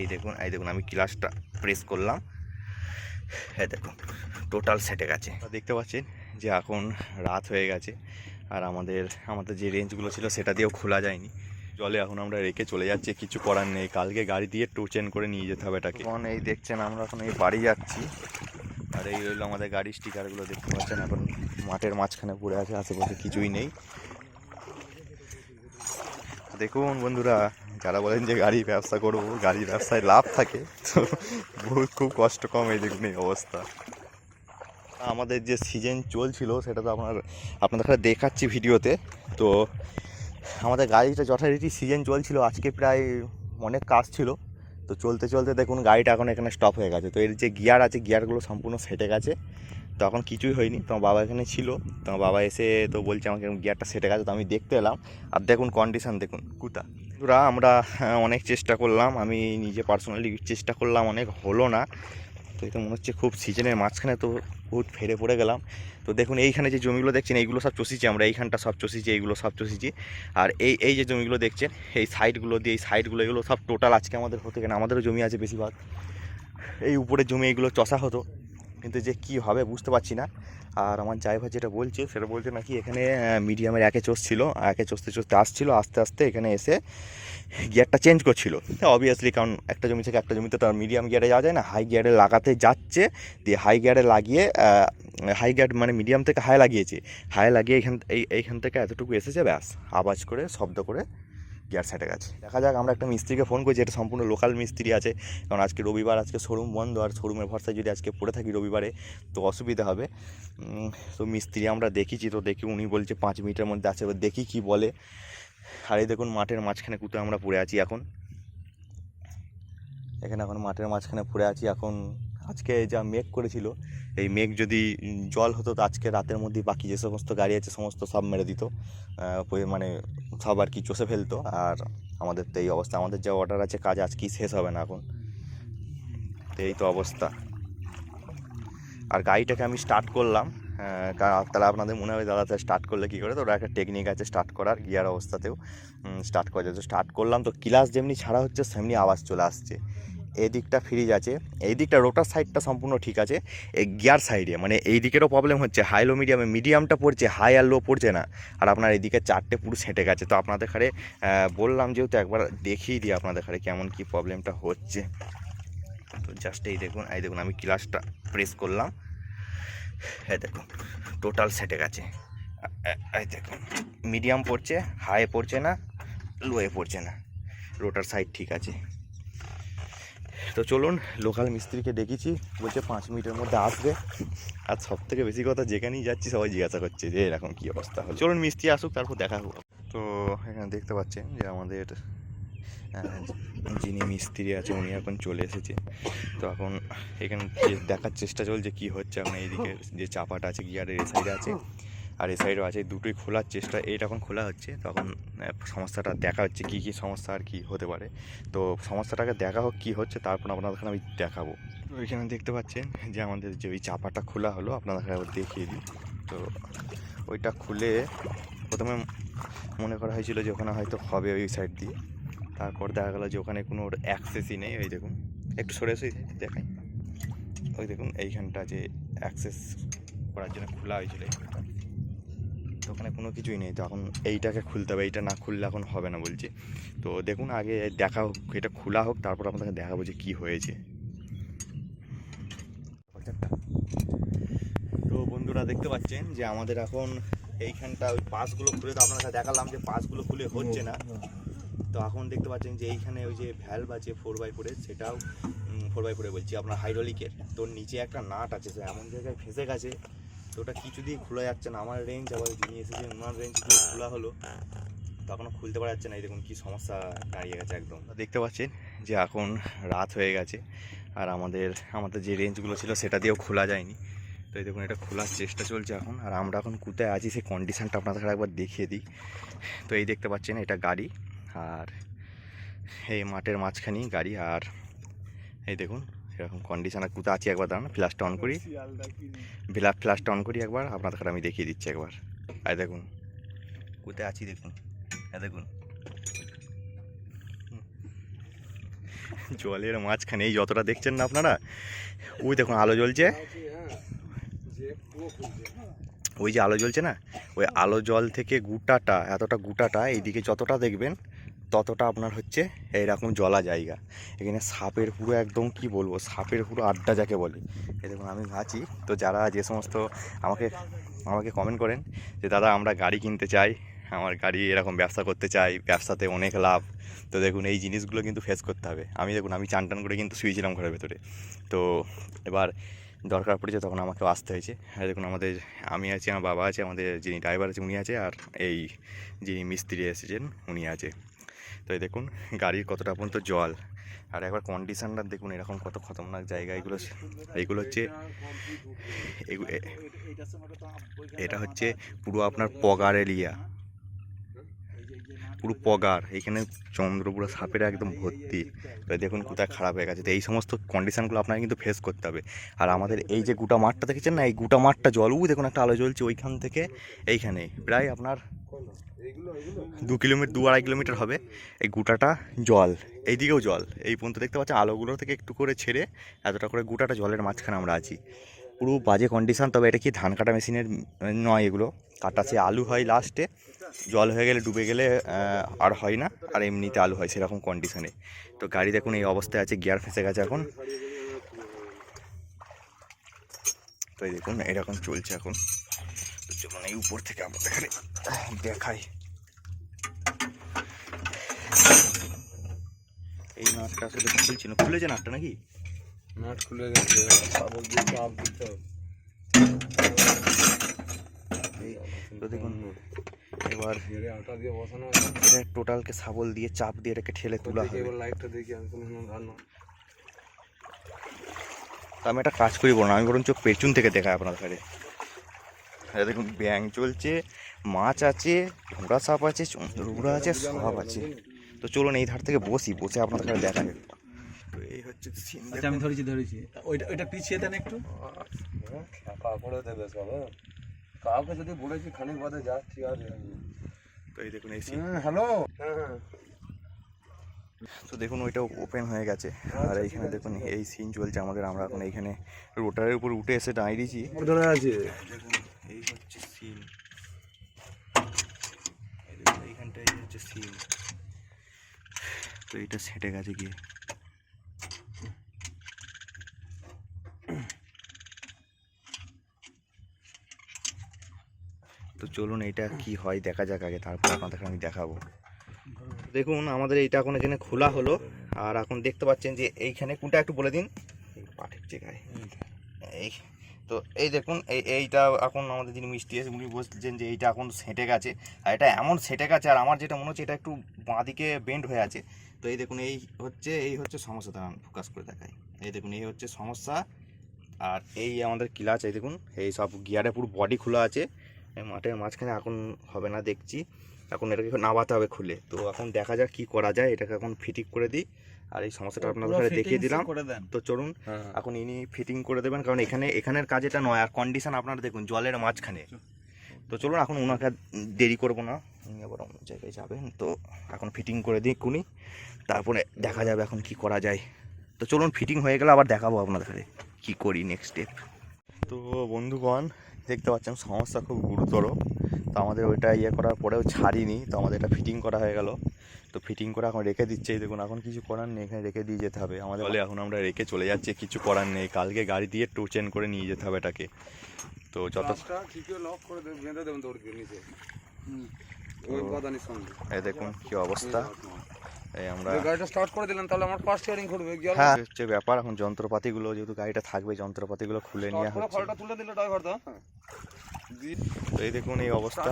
এই দেখুন এই দেখুন, আমি ক্লাসটা প্রেস করলাম। হ্যাঁ দেখুন টোটাল সেটে গেছে। দেখতে পাচ্ছেন যে এখন রাত হয়ে গেছে, আর আমাদের আমাদের যে রেঞ্জগুলো ছিল সেটা দিয়েও খোলা যায়নি। জলে এখন আমরা রেখে চলে যাচ্ছি, কিছু করার নেই। কালকে গাড়ি দিয়ে টো চেন করে নিয়ে যেতে হবে এটাকে। এখন এই দেখছেন, আমরা এখন এই বাড়ি যাচ্ছি। আর এই রইল আমাদের গাড়ির স্টিকারগুলো দেখতে পাচ্ছেন? এখন মাঠের মাঝখানে পড়ে আছে, আশেপাশে কিছুই নেই। দেখুন বন্ধুরা যারা বলেন যে গাড়ি ব্যবসা করব গাড়ি ব্যবসায় লাভ থাকে, তো বহুত খুব কষ্ট কম এই দেখুন এই অবস্থা। আমাদের যে সিজন চলছিল, সেটা তো আপনার, আপনাদের দেখাচ্ছি ভিডিওতে। তো আমাদের গাড়িটা যথারীতি সিজন চলছিল, আজকে প্রায় অনেক কাজ ছিল। তো চলতে চলতে দেখুন, গাড়িটা এখন এখানে স্টপ হয়ে গেছে। তো এর যে গিয়ার আছে গিয়ারগুলো সম্পূর্ণ সেটে গেছে। তো এখন কিছুই হয়নি। তোমার বাবা এখানে ছিল। তোমার বাবা এসে তো বলছে আমাকে গিয়ারটা সেটে গেছে। তো আমি দেখতে এলাম। আর দেখুন কন্ডিশন দেখুন, কুতা। বন্ধুরা আমরা হ্যাঁ, অনেক চেষ্টা করলাম। আমি নিজে পার্সোনালি চেষ্টা করলাম অনেক হলো না। তো এটা মনে হচ্ছে খুব সিজনের মাঝখানে তো বহুত ফেরে পড়ে গেলাম। তো দেখুন এইখানে যে জমিগুলো দেখছেন এইগুলো সব চষিছি আমরা। এইখানটা সব চষিছি এইগুলো সব চষিছি আর এই এই যে জমিগুলো দেখছেন এই সাইডগুলো দিয়ে এই সাইডগুলো এগুলো সব টোটাল আজকে আমাদের হতে কেন? আমাদেরও জমি আছে বেশিরভাগ। এই উপরের জমি এইগুলো চষা হতো। কিন্তু যে কি হবে বুঝতে পারছি না। আর আমার ড্রাইভার যেটা বলছে, সেটা বলছে নাকি এখানে মিডিয়ামের একে চোষ ছিল একে চষতে চষতে আসছিল, আস্তে আস্তে এখানে এসে গিয়ারটা চেঞ্জ করছিল। অবভিয়াসলি কারণ একটা জমি থেকে একটা জমিতে তো আর মিডিয়াম গিয়ারে যাওয়া যায় না হাই গিয়ারে লাগাতে যাচ্ছে, দিয়ে হাই গিয়ারে লাগিয়ে হাই গিয়ার মানে মিডিয়াম থেকে হাই লাগিয়েছে। হাই লাগিয়ে এখান, এই, এইখান থেকে এতটুকু এসেছে, ব্যাস, আওয়াজ করে, শব্দ করে গিয়ার সেটে গেছে। দেখা যাক, আমরা একটা মিস্ত্রিকে ফোন করছি, এটা সম্পূর্ণ লোকাল মিস্ত্রি আছে। কারণ আজকে রবিবার, আজকে শোরুম বন্ধ, আর শোরুমের ভরসায় যদি আজকে পড়ে থাকি রবিবারে, তো অসুবিধা হবে। তো মিস্ত্রি আমরা দেখিছি, তো দেখি উনি বলছে পাঁচ মিনিটের মধ্যে আছে এবার দেখি কি বলে। আর এই দেখুন, মাঠের মাঝখানে কুতো আমরা পড়ে আছি এখন। এখানে এখন মাঠের মাঝখানে পড়ে আছি, এখন আজকে যা মেঘ করেছিল, এই মেঘ যদি জল হতো তো আজকে রাতের মধ্যেই বাকি যে সমস্ত গাড়ি আছে সমস্ত সব মেরে দিত। মানে সব আর কি চষে ফেলতো। আর আমাদের তো এই অবস্থা, আমাদের যা অর্ডার আছে, কাজ আজকেই শেষ হবে না এখন? তো এই তো অবস্থা। আর গাড়িটাকে আমি স্টার্ট করলাম। তাহলে আপনাদের মনে হবে দাদা স্টার্ট করলে কী করে? তো ওরা একটা টেকনিক আছে স্টার্ট করার গিয়ার অবস্থাতেও স্টার্ট করা যায় তো স্টার্ট করলাম, তো ক্লাস যেমনি ছাড়া হচ্ছে, সেমনি আওয়াজ চলে আসছে। এই দিকটা ফ্রিজ আছে। এই দিকটা রোটার সাইডটা সম্পূর্ণ ঠিক আছে। এই গিয়ার সাইডে মানে এই দিকেরও প্রবলেম হচ্ছে। হাই লো মিডিয়ামে মিডিয়ামটা পড়ছে হাই আর লো পড়ছে না। আর আপনার এদিকে চারটে পুরো সেটে গেছে। তো আপনাদের খারে বললাম যেহেতু একবার দেখিয়ে দিই আপনাদের খারে কেমন কি প্রবলেমটা হচ্ছে। তো জাস্ট এই দেখুন এই দেখুন, আমি ক্লাসটা প্রেস করলাম। এই দেখুন টোটাল সেটে গেছে। এই দেখুন মিডিয়াম পড়ছে হাই পড়ছে না লোয়ে পড়ছে না। রোটার সাইড ঠিক আছে। তো চলুন লোকাল মিস্ত্রিকে ডেকেছি, বলছে পাঁচ মিনিটের মধ্যে আসবে। আর সব থেকে বেশি কথা যেখানেই যাচ্ছি সবাই জিজ্ঞাসা করছে যে এরকম কী অবস্থা হলো। চলুন মিস্ত্রি আসুক, তারপর দেখা হোক। তো এখানে দেখতে পাচ্ছেন যে আমাদের যিনি মিস্ত্রি আছে, উনি এখন চলে এসেছে। তো এখন এখানে দেখার চেষ্টা চলছে কি হচ্ছে এখন এইদিকে যে চাপাটা আছে, গিয়ারের এ আছে। আর এই সাইডও আছে দুটোই খোলার চেষ্টা, এইটা এখন খোলা হচ্ছে, তখন সমস্যাটা দেখা হচ্ছে, কী কী সমস্যা আর কি হতে পারে। তো সমস্যাটাকে দেখা হোক, কী হচ্ছে, তারপর আপনাদের আমি দেখাবো। ওইখানে দেখতে পাচ্ছেন যে আমাদের যে ওই চাপাটা খোলা হলো আপনাদের একবার দেখিয়ে দিই। তো ওইটা খুলে প্রথমে মনে করা হয়েছিল যে ওখানে হয়তো হবে ওই সাইড দিয়ে। তারপর দেখা গেলো যে ওখানে কোনো ওর অ্যাক্সেসই নেই, ওই দেখুন। একটু সরে এসে দেখাই। ওই দেখুন, এইখানটা যে অ্যাক্সেস করার জন্য খোলা হয়েছিল এইখানটা ওখানে কোনো কিছুই নেই, তো এখন এইটাকে খুলতে হবে, এইটা না খুললে এখন হবে না, বলছে। তো দেখুন, আগে দেখা হোক, এটা খোলা হোক, তারপর আপনাকে দেখাবো যে কী হয়েছে। তো বন্ধুরা, দেখতে পাচ্ছেন যে আমাদের এখন এইখানটা ওই পাসগুলো খুলে, তো আপনাকে দেখালাম যে পাসগুলো খুলে হচ্ছে না। তো এখন দেখতে পাচ্ছেন যে এইখানে ওই যে ভ্যালভ আছে ফোর বাই ফোরের সেটাও ফোর বাই ফোরে বলছি, আপনার হাইড্রোলিকের তো নিচে একটা নাট আছে এমন জায়গায় ফেঁসে গেছে। তো ওটা কিছু দিয়ে খোলা যাচ্ছে না। আমার রেঞ্জ আবার যিনি এসেছেন ওনার রেঞ্জ দিয়ে খোলা হলো। তখনও খুলতে পারা যাচ্ছে না। এই দেখুন কী সমস্যা দাঁড়িয়ে গেছে একদম। দেখতে পাচ্ছেন যে এখন রাত হয়ে গেছে, আর আমাদের আমাদের যে রেঞ্জগুলো ছিল সেটা দিয়েও খোলা যায়নি। তো এই দেখুন, এটা খোলার চেষ্টা চলছে এখন। আর আমরা এখন কোথায় আছি সেই কন্ডিশনটা আপনাদের একবার দেখিয়ে দিই। তো এই দেখতে পাচ্ছেন, এটা গাড়ি। আর এই মাঠের মাঝখানেই গাড়ি। আর এই দেখুন এরকম কন্ডিশন কোথায় আছি একবার দাঁড়ান ফ্ল্যাশটা অন করি। ফ্ল্যাশ ফ্ল্যাশটা অন করি একবার, আপনাদের আমি দেখিয়ে দিচ্ছি একবার। আর দেখুন, কোথায় আছি দেখুন হ্যাঁ দেখুন। জলের মাঝখানে এই যতটা দেখছেন না আপনারা, ওই দেখুন আলো জ্বলছে। ওই যে আলো জ্বলছে না, ওই আলো জল থেকে গুটাটা, এতটা গুটাটা, এইদিকে যতটা দেখবেন ততটা আপনার হচ্ছে এইরকম জলা জায়গা। এখানে সাপের পুরো একদম কি বলব, সাপের পুরো আড্ডা যাকে বলে। দেখুন, আমি আছি। তো যারা যে সমস্ত আমাকে আমাকে কমেন্ট করেন যে, দাদা, আমরা গাড়ি কিনতে চাই, আমার গাড়ি এরকম ব্যবসা করতে চাই, ব্যবসাতে অনেক লাভ। তো দেখুন, এই জিনিসগুলো কিন্তু ফেস করতে হবে। আমি দেখুন, আমি চান টান করে কিন্তু শুয়েছিলাম ঘরের ভেতরে। তো এবার দরকার পড়েছে তখন আমাকেও আসতে হয়েছে। দেখুন, আমাদের, আমি আছি, আমার বাবা আছে, আমাদের যিনি ড্রাইভার আছে, উনি আছে, আর এই যিনি মিস্ত্রি এসেছেন, উনি আছে। তো এই দেখুন, গাড়ির কতটা পর্যন্ত জল। আর একবার কন্ডিশনটা দেখুন, এরকম কত খতরনাক জায়গা, এগুলো এইগুলো হচ্ছে এটা হচ্ছে পুরো আপনার পগার এরিয়া। পুরো পগার, এখানে চন্দ্রপুরা সাপের একদম ভর্তি। দেখুন, কোথায় খারাপ হয়ে গেছে। তো এই সমস্ত কন্ডিশানগুলো আপনাকে কিন্তু ফেস করতে হবে। আর আমাদের এই যে গোটা মাঠটা দেখেছেন না? এই গোটা মাঠটা জল দেখুন একটা আলো জ্বলছে ওইখান থেকে এইখানে প্রায় আপনার দু কিলোমিটার, দু আড়াই কিলোমিটার হবে এই গোটাটা জল, এইদিকেও জল। এই পর্যন্ত দেখতে পাচ্ছি, আলোগুলো থেকে একটু করে ছেড়ে এতটা করে গোটাটা জলের মাঝখানে আমরা আছি। পুরো বাজে কন্ডিশান তবে এটা কি ধান কাটা মেশিনের নয় এগুলো। কাটা সে আলু হয় লাস্টে জল হয়ে গেলে ডুবে গেলে আর হয় না, আর এমনিতে আলু হয় সেরকম কন্ডিশনে তো গাড়ি দেখুন, এই অবস্থায় আছে গিয়ার ফেঁসে গেছে এখন। তো দেখুন এরকম চলছে এখন। চলুন এই উপর থেকে এখানে দেখাই। এই নাটটা আসলে খুলছে না খুলেছে নাটটা নাকি? নাট খুলে গেছে। সাবল দিয়ে চাপ দিতে তো দেখুন এবার আটা দিয়ে বসানো এটা টোটালকে শাবল দিয়ে চাপ দিয়ে এটাকে ঠেলে তোলা এবার লাইটটা দেখি আমি কোনো রান্না আমি একটা কাজ করি বলুন আমি বরঞ্চ পেছন থেকে দেখাই আপনার এই দেখুন ব্যাং চলছে মাছ আছে ঘোড়া সাপ আছে চন্দ্রগুড়া আছে সব আছে। তো চলুন এই ধার থেকে বসি বসে আপনাদের দেখা যাবে তো এই হচ্ছে আচ্ছা আমি দেখুন। ধরেছি ধরেছি। ওইটা ওইটা পিছিয়ে দেন একটু। দেবে সব হ্যাঁ? কাউকে যদি বলেছি খানিক বাদে যা ঠিক আছে। তো এই দেখুন এই scene। হ্যালো। হ্যাঁ হ্যাঁ। তো দেখুন ওইটা ওপেন হয়ে গেছে। আর এইখানে দেখুন এই সিন চলছে আমাদের। আমরা এখন এইখানে রোটারের উপর উঠে এসে দাঁড়িয়ে দিয়েছি ধরে আছে দেখুন এই হচ্ছে সিন দেখুন এইখানটাই হচ্ছে সিন তো এটা সেটে গেছে গিয়ে। তো চলুন এটা কি হয়, দেখা যাক আগে, তারপর আপনাদেরকে আমি দেখাবো। দেখুন, আমাদের এইটা এখন এখানে খোলা হলো, আর এখন দেখতে পাচ্ছেন যে এইখানে কোনটা একটু বলে দিন। পাঠের জায়গায়। এই তো এই দেখুন, এই, এইটা এখন আমাদের যিনি মিষ্টি আছে, উনি বলছেন যে এইটা এখন সেঁটে গেছে। আর এটা এমন সেঁটে গেছে, আর আমার যেটা মনে হচ্ছে এটা একটু বাঁদিকে বেন্ড হয়ে আছে। তো এই দেখুন, এই হচ্ছে এই হচ্ছে সমস্যা। দাঁড়ান ফোকাস করে দেখাই। এই দেখুন, এই হচ্ছে সমস্যা। আর এই আমাদের কিলাচ, এই দেখুন, এই সব গিয়ারে পুরো বডি খোলা আছে। মাঠের মাঝখানে এখন হবে না, দেখছি। এখন এটাকে নামাতে হবে খুলে। তো এখন দেখা যাক কি করা যায়, এটাকে এখন ফিটিং করে দিই। আর এই সমস্যাটা আপনাদের ঘরে দেখিয়ে দিলাম। তো চলুন হ্যাঁ এখন ইনি ফিটিং করে দেবেন কারণ এখানে এখানের কাজ এটা নয় আর কন্ডিশন আপনারা দেখুন জলের মাঝখানে। তো চলুন এখন ওনাকে দেরি করব না। উনি আবার অন্য জায়গায় যাবেন তো এখন ফিটিং করে দিই কুনি তারপরে দেখা যাবে এখন কি করা যায়। তো চলুন ফিটিং হয়ে গেলে আবার দেখাবো আপনাদের কি করি নেক্সট স্টেপ তো বন্ধুগণ দেখতে পাচ্ছেন সমস্যা খুব গুরুতর। তো আমাদের ওইটা ইয়ে করার পরেও ছাড়িনি তো আমাদের এটা ফিটিং করা হয়ে গেল। তো ফিটিং করে এখন রেখে দিচ্ছে। এই দেখুন এখন কিছু করার নেই এখানে রেখে দিয়ে যেতে হবে। আমাদের বলে এখন আমরা রেখে চলে যাচ্ছি কিছু করার নেই। কালকে গাড়ি দিয়ে টো চেন করে নিয়ে যেতে হবে এটাকে। তো যত এই দেখুন কি অবস্থা। এই আমরা গাড়িটা স্টার্ট করে দিলেন তাহলে আমার ফার্স্ট ইয়ারিং ঘুরবে হ্যাঁ হচ্ছে ব্যাপার। এখন যন্ত্রপাতিগুলো যেহেতু গাড়িটা থাকবে যন্ত্রপাতিগুলো খুলে নিয়ে হচ্ছে। তুলে দিল ড্রাইভার তো। তো এই দেখুন এই অবস্থা।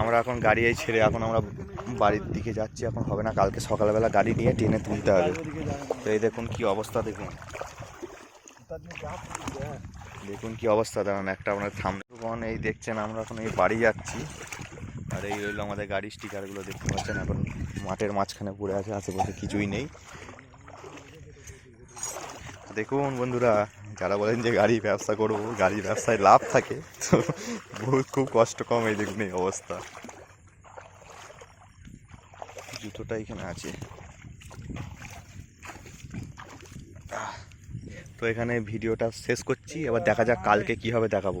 আমরা এখন গাড়ি ছেড়ে এখন আমরা বাড়ির দিকে যাচ্ছি, এখন হবে না, কালকে সকালবেলা গাড়ি নিয়ে ট্রেনে তুলতে হবে। তো এই দেখুন কি অবস্থা, দেখুন। দেখুন কি অবস্থা, দাঁড়ান, একটা আপনার থামন এই দেখছেন, আমরা এখন এই বাড়ি যাচ্ছি। আর এই রইল আমাদের গাড়ির স্টিকারগুলো দেখতে পাচ্ছেন, এখন মাঠের মাঝখানে পড়ে আছে, আশেপাশে কিছুই নেই। দেখুন বন্ধুরা যারা বলেন যে গাড়ি ব্যবসা করব, গাড়ি ব্যবসায় লাভ থাকে, তো বহুত খুব কষ্ট কম এই দেখুন এই অবস্থা। জুতোটা এখানে আছে। তো এখানে ভিডিওটা শেষ করছি, এবার দেখা যাক কালকে কীভাবে দেখাবো।